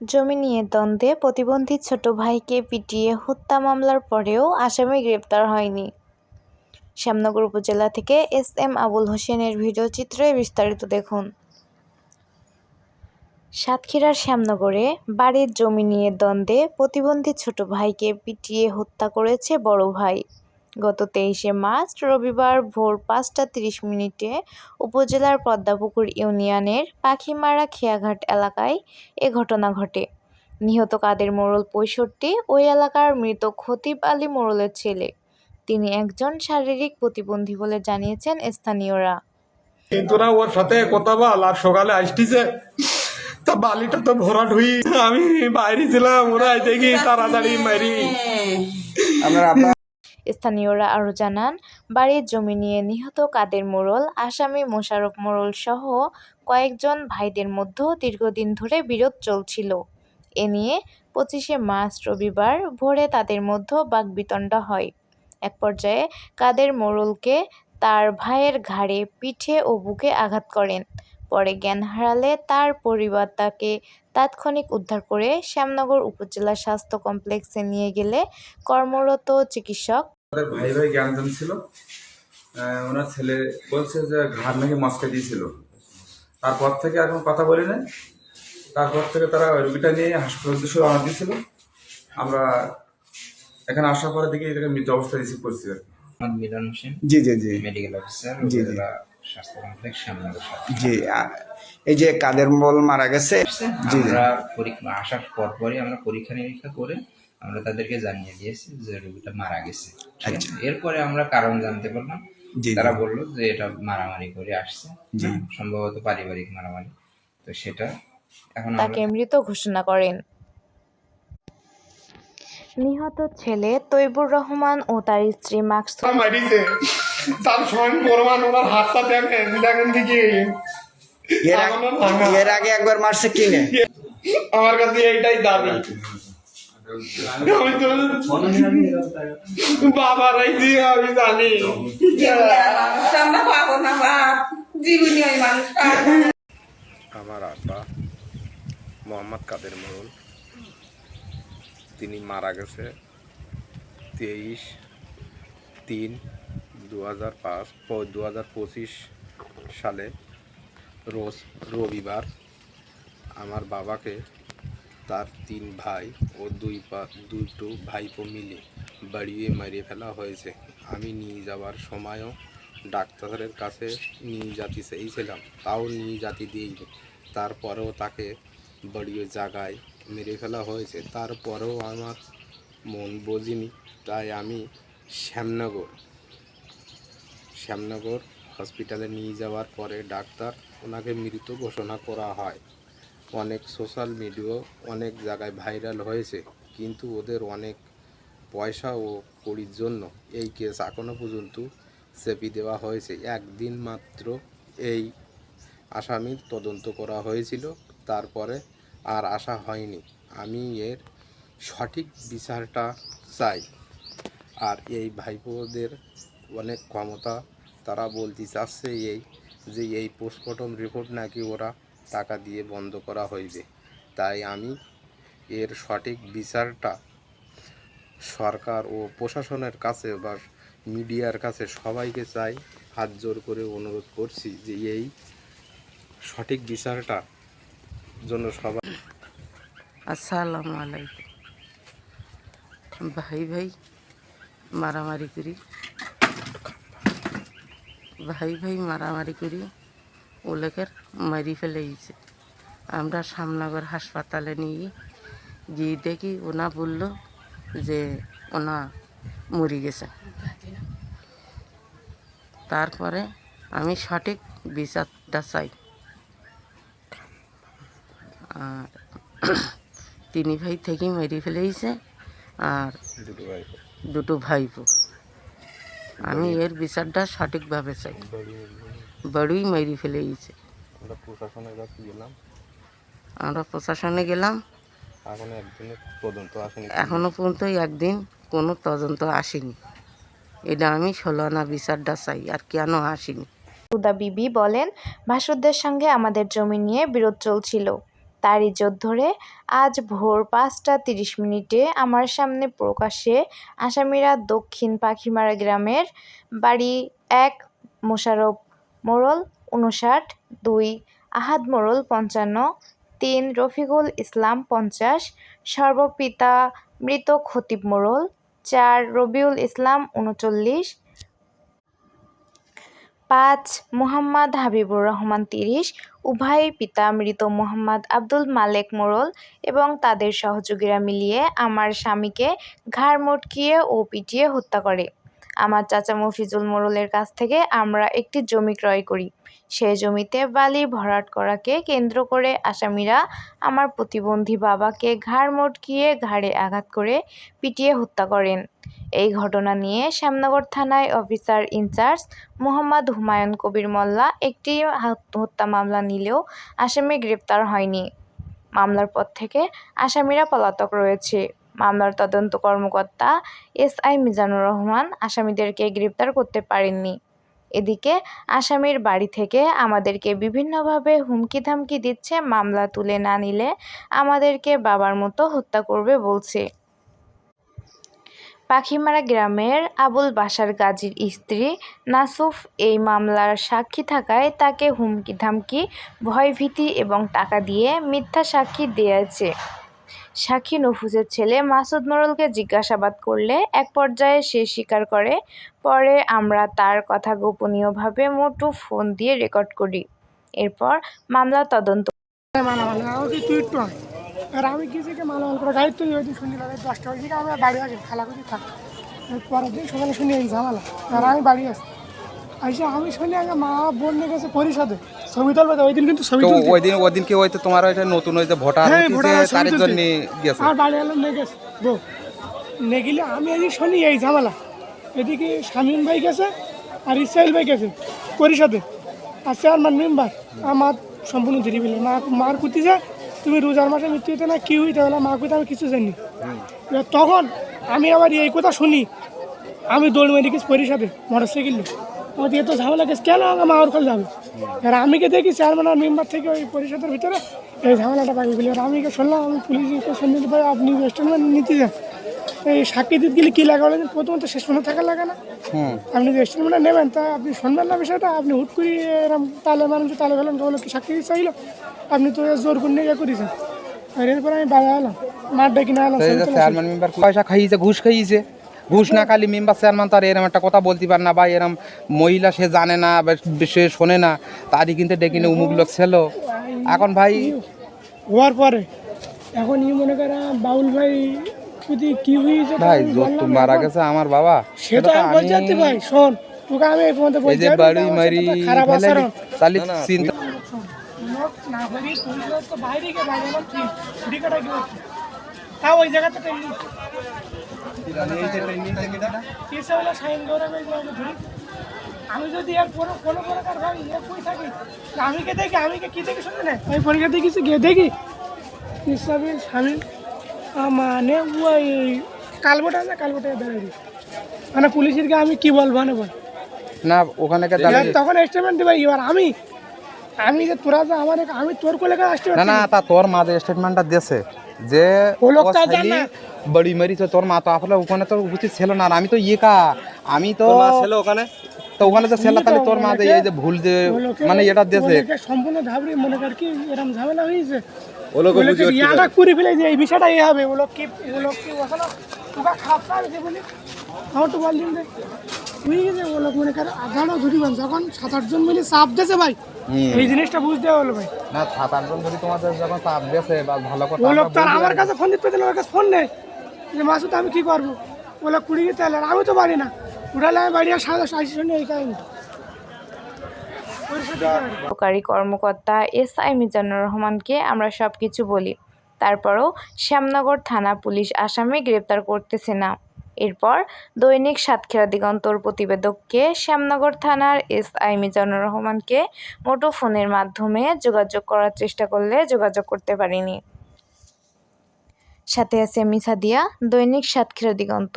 জমি নিয়ে দ্বন্দ্বে প্রতিবন্ধী ছোট ভাইকে পিটিয়ে হত্যা মামলার পরেও আসামি গ্রেপ্তার হয়নি। শ্যামনগর উপজেলা থেকে এস এম আবুল হোসেনের ভিডিও চিত্রে বিস্তারিত দেখুন। সাতক্ষীরার শ্যামনগরে বাড়ির জমি নিয়ে দ্বন্দ্বে প্রতিবন্ধী ছোট ভাইকে পিটিয়ে হত্যা করেছে বড় ভাই। গত তেইশে মার্চ রবিবার ভোর পাঁচটা তিরিশ মিনিটে উপজেলার পদ্মাপুকুর ইউনিয়নের পাখিমারা খেয়াঘাট এলাকায় এ ঘটনা ঘটে। নিহত কাদের মোড়ল পঁয়ষট্টি ওই এলাকার মৃত খতিব আলী মোড়লের ছেলে। তিনি একজন শারীরিক প্রতিবন্ধী বলে জানিয়েছেন স্থানীয়রা। তোরা ওর সাথে কথা বল আর সকালে আসতিছে তা বালিটা তো ভরা ঢুই। আমি বাইরে ছিলাম ওরা দেখি তাড়াতাড়ি মারি। স্থানীয়রা আরও জানান, বাড়ির জমি নিয়ে নিহত কাদের মোড়ল, আসামি মোশাররফ মোড়ল সহ কয়েকজন ভাইদের মধ্যে দীর্ঘদিন ধরে বিরোধ চলছিল। এ নিয়ে পঁচিশে মার্চ রবিবার ভোরে তাদের মধ্যে বাকবিতণ্ডা হয়। এক পর্যায়ে কাদের মোড়লকে তার ভাইয়ের ঘাড়ে, পিঠে ও বুকে আঘাত করেন। পরে জ্ঞান হারালে তার পরিবার তাকে তাৎক্ষণিক উদ্ধার করে শ্যামনগর উপজেলা স্বাস্থ্য কমপ্লেক্সে নিয়ে গেলে কর্মরত চিকিৎসক তাদের ভাই ভাই জ্ঞানদান ছিল। ওনার ছেলে বলছে যে ঘাড় নাকি মস্কে দিয়েছিল। তারপর থেকে এখন কথা বলি নাই। তারপর থেকে তারা ওই রুগীটা নিয়ে হাসপাতাল উদ্দেশ্যে রওনা দিয়েছিল। আমরা এখানে আসার পরে দেখি এটাকে মৃত অবস্থায় রিসিভ করছি আর মিলন হোসেন জি জি জি। মেডিকেল অফিসার জি, জি। স্বাস্থ্য কমপ্লেক্স জি এই যে কাদের মোল মারা গেছে? জি জি। আমরা পরীক্ষা আসার পর পরই আমরা পরীক্ষা নিরীক্ষা করে আমরা তাদেরকে জানিয়ে দিয়েছি যে রোগীটা মারা গেছে। এরপরে আমরা কারণ জানতে পারলাম। তারা বলল যে এটা মারামারি করে আসছে। সম্ভবত পারিবারিক মারামারি। তো সেটা এখন তাকে মৃত ঘোষণা করেন। নিহত ছেলে তৈবুর রহমান ও তার স্ত্রী মাকসুদ মারিছে তার স্বয়ং প্রমাণ ওনার হাতটা দেখেন দেখেন দিকে এর আগে এর আগে একবার মারছে কিনে? আমার কাছে এইটাই দাবি। আমি তো বাবারাই আমি জানি পাবো না জীবনী ওই মানুষ আমার আব্বা মোহাম্মদ কাদের মোড়ল। তিনি মারা গেছে তেইশ তিন দু হাজার পাঁচ দু হাজার পঁচিশ সালে রোজ রবিবার। আমার বাবাকে তার তিন ভাই ও দুই পা, দুটো ভাইপো মিলে বাড়িয়ে মারিয়ে ফেলা হয়েছে। আমি নিয়ে যাওয়ার সময়ও ডাক্তারের কাছে নিয়ে যাতে চেয়েছিলাম, তাও নিয়ে যাতি দিইনি। তারপরেও তাকে বাড়িয়ে জায়গায় মেরে ফেলা হয়েছে। তারপরেও আমার মন বোঝেনি, তাই আমি শ্যামনগর শ্যামনগর হসপিটালে নিয়ে যাওয়ার পরে ডাক্তার ওনাকে মৃত ঘোষণা করা হয়। অনেক সোশ্যাল মিডিয়া অনেক জায়গায় ভাইরাল হয়েছে, কিন্তু ওদের অনেক পয়সা ও কড়ির জন্য এই কেস এখনও পর্যন্ত চেপি দেওয়া হয়েছে। একদিন মাত্র এই আসামির তদন্ত করা হয়েছিল, তারপরে আর আসা হয়নি। আমি এর সঠিক বিচারটা চাই। আর এই ভাইপোদের অনেক ক্ষমতা তারা বলতে চাচ্ছে এই যে এই পোস্টমর্টম রিপোর্ট নাকি ওরা টাকা দিয়ে বন্ধ করা হইবে। তাই আমি এর সঠিক বিচারটা সরকার ও প্রশাসনের কাছে বা মিডিয়ার কাছে সবাইকে চাই, হাত জোর করে অনুরোধ করছি যে এই সঠিক বিচারটা জন্য সবাই আসসালামু আলাইকুম। ভাই ভাই, মারামারি করি। ভাই ভাই, মারামারি করি। ওলেকের মারি ফেলেছে আমরা সামনগর হাসপাতালে নিয়ে গিয়ে দেখি ওনা বলল যে ওনা মরে গেছে। তারপরে আমি সঠিক বিচারটা চাই। আর তিনি ভাই থেকে মেরে ফেলেছে আর দুটো ভাইপো। আমি এর বিচারটা সঠিকভাবে চাই। বড়ই মেরে ফেলে গেলাম। আমরা প্রশাসনে গেলাম। এখন একদিনের তদন্ত আসেনি। এখনও পর্যন্ত একদিন কোনো তদন্ত আসেনি। এটা আমি ষোলো আনা বিচারটা চাই আর কেন আসেনি? হুদা বিবি বলেন ভাসুরদের সঙ্গে আমাদের জমি নিয়ে বিরোধ চলছিল। তারই জোর ধরে আজ ভোর পাঁচটা তিরিশ মিনিটে আমার সামনে প্রকাশ্যে আসামিরা দক্ষিণ পাখিমারা গ্রামের বাড়ি এক মোশাররফ মোড়ল উনষাট দুই, আহাদ মোড়ল পঞ্চান্ন, তিন, রফিকুল ইসলাম পঞ্চাশ, সর্বপিতা মৃত খতিব মোড়ল চার, রবিউল ইসলাম উনচল্লিশ পাঁচ, মোহাম্মদ হাবিবুর রহমান তিরিশ, উভয় পিতা মৃত মোহাম্মদ আব্দুল মালেক মোড়ল এবং তাদের সহযোগীরা মিলিয়ে আমার স্বামীকে ঘাড় মটকিয়ে ও পিটিয়ে হত্যা করে। আমার চাচা মফিজুল মোরলের কাছ থেকে আমরা একটি জমি ক্রয় করি। সেই জমিতে বালি ভরাট করাকে কেন্দ্র করে আসামিরা আমার প্রতিবন্ধী বাবাকে ঘাড় মটকিয়ে ঘাড়ে আঘাত করে পিটিয়ে হত্যা করেন। এই ঘটনা নিয়ে শ্যামনগর থানায় officer in charge Mohammad Humayun Kabir Mollah একটি হাত- হত্যা মামলা নিলেও আসামি গ্রেপ্তার হয়নি। মামলার পর থেকে আসামিরা পলাতক রয়েছে। মামলার তদন্ত কর্মকর্তা এস আই মিজানুর রহমান আসামিদেরকে গ্রেপ্তার করতে পারেননি। এদিকে আসামির বাড়ি থেকে আমাদেরকে বিভিন্নভাবে হুমকি ধামকি দিচ্ছে, মামলা তুলে না নিলে আমাদেরকে বাবার মতো হত্যা করবে বলছে। পাখিমারা গ্রামের আবুল বাশার গাজীর স্ত্রী নাসুফ এই মামলার সাক্ষী থাকায় তাকে হুমকি ধামকি ভয়ভীতি এবং টাকা দিয়ে মিথ্যা সাক্ষী দিয়েছে। সাক্ষী নফুজের ছেলে মাসুদ মোড়লকে জিজ্ঞাসাবাদ করলে এক পর্যায়ে সে স্বীকার করে, পরে আমরা তার কথা গোপনীয়ভাবে মোটু ফোন দিয়ে রেকর্ড করি। এরপর মামলা তদন্ত শুনি দিকে বাড়ি থাক। পরের দিন সকালে শুনি এই ঝামেলা। আর আমি বাড়ি আসি। আমি শুনি আগে মা বোন গেছে পরিষদে। ছবি ওই দিন কিন্তু তো তুলতে ওই দিন ওই দিনকে হয়তো তোমার ওইটা নতুন ওই যে ভোটার হ্যাঁ, ভোটার ছবি তার তুলতে। জন্য গেছে আর বাড়ি এলাম নিয়ে গেছে। বউ নিয়ে গেলে আমি এদিকে শুনি এই ঝামেলা। এদিকে শামীম ভাই গেছে আর ইসরাইল ভাই গেছে পরিষদে। আর চেয়ারম্যান মেম্বার। আমার সম্পূর্ণ ধরে ফেলে মা মার কুতি যে তুমি রোজার মাসে মৃত্যু হইতে না কি হইতে না মা কুতে আমি কিছু জানি এবার তখন আমি আবার এই কথা শুনি। আমি দৌড় গেছি পরিষদে মোটর সাইকেল আমার এত ঝামেলা গেছে। কেন আমাকে মা ওর যাবে? আর আমি কে দেখি চেয়ারম্যান মেম্বার থেকে ওই পরিষদের ভিতরে? এই ঝামেলাটা পাই বলি আর আমি কে শুনলাম আমি পুলিশকে শুনতে পাই আপনি স্টেটমেন্ট নিতে যান? এই সাক্ষী দিতে গেলে কী লাগা বলেন? প্রথমত শেষ পর্যন্ত থাকা লাগে না। আপনি যে স্টেটমেন্টটা নেবেন তা আপনি শুনবেন না বিষয়টা? আপনি হুট করে এরকম তালে মানুষ তালে ফেলেন বলে কি সাক্ষী দিতে চাইলো? আপনি তো জোর করে নিয়ে ইয়ে করেছেন। আর এরপরে আমি বাড়ি এলাম মাঠ ডেকে নিয়ে এলাম পয়সা খাইয়েছে ঘুষ খাইয়েছে। ঘুষ না খালি মেম্বার চেয়ারম্যান তার এরম একটা কথা বলতে পারে না বা এরম মহিলা সে জানে না সে শোনে না তারই কিন্তু ডেকে নিয়ে উমুক লোক ছিল। এখন ভাই হওয়ার পরে এখন ই মনে করেন বাউল ভাই যদি কি হয়েছে ভাই যত মারা গেছে আমার বাবা সেটা আমি বলছি যাতে ভাই শোন তোকে আমি এই পর্যন্ত বলছি যে বাড়ি মারি খারাপ আচরণ। তাহলে চিন্তা না করি তুই তো বাইরে গিয়ে বাইরে এলাম ঠিক ছুটি তাও ওই জায়গাতে হলো সাইন আমি যদি এর কোনো কোনো প্রকার ভাই এর কই থাকি তা আমি কে দেখি? আমি কে কি দেখি শুনবে না ওই পরীক্ষা দেখেছি গিয়ে দেখি? ইসাবিল স্বামী মানে ওই কালবোটা আছে কালবোটা দাঁড়িয়ে দিই মানে পুলিশের আমি কি বলব না বল। না ওখানে তখন স্টেটমেন্ট দিবে এবার আমি আমি যে তোরা যে আমার আমি তোর কোলে আসতে না না তা তোর মা যে স্টেটমেন্টটা দিয়েছে। যে ও লোকটা বড়ি মারিছ তোর মা তো আসলে ওখানে তো উপস্থিত ছিল না আর আমি তো ইয়ে কা আমি তো ওখানে? তো ওখানে তো ছেলে তাহলে তোর মা যে এই যে ভুল যে মানে এটা দেশে সম্পূর্ণ মনে কর কি এরকম ঝামেলা হয়েছে। ওলোকে ইয়াটা করে ফেলে যে এই বিষয়টা এই হবে ওলোক কি ওলোক কি ওখানে তোকা বলি? আমার তো বলদিন দে বুঝে গেছে ওলোক মনে কর আধারও ধরিবেন যখন সাত আটজন মিলে চাপ দিয়েছে ভাই। এই জিনিসটা বুঝতে হলো ভাই। না সাত আটজন যদি তোমাদের যখন চাপ দিয়েছে বা ভালো কথা ও লোক তার আমার কাছে ফোন দিতে দিলে ওর কাছে ফোন নেই। যে মাসুদ আমি কি করব? বলে কুড়ি গিয়ে তেল আমি তো পারি না। উঠালে আমি বাড়ি আর সাড়ে আশি শুনে এই কাহিনী সহকারী কর্মকর্তা এস আই মিজানুর রহমানকে আমরা সব কিছু বলি। তারপরও শ্যামনগর থানা পুলিশ আসামি গ্রেপ্তার করতেছে না। এরপর দৈনিক সাতক্ষীরা দিগন্তর প্রতিবেদককে শ্যামনগর থানার এস আই মিজানুর রহমানকে মুঠোফোনের মাধ্যমে যোগাযোগ করার চেষ্টা করলে যোগাযোগ করতে পারিনি। সাথে আছে মিসাদিয়া দৈনিক সাতক্ষীরা দিগন্ত।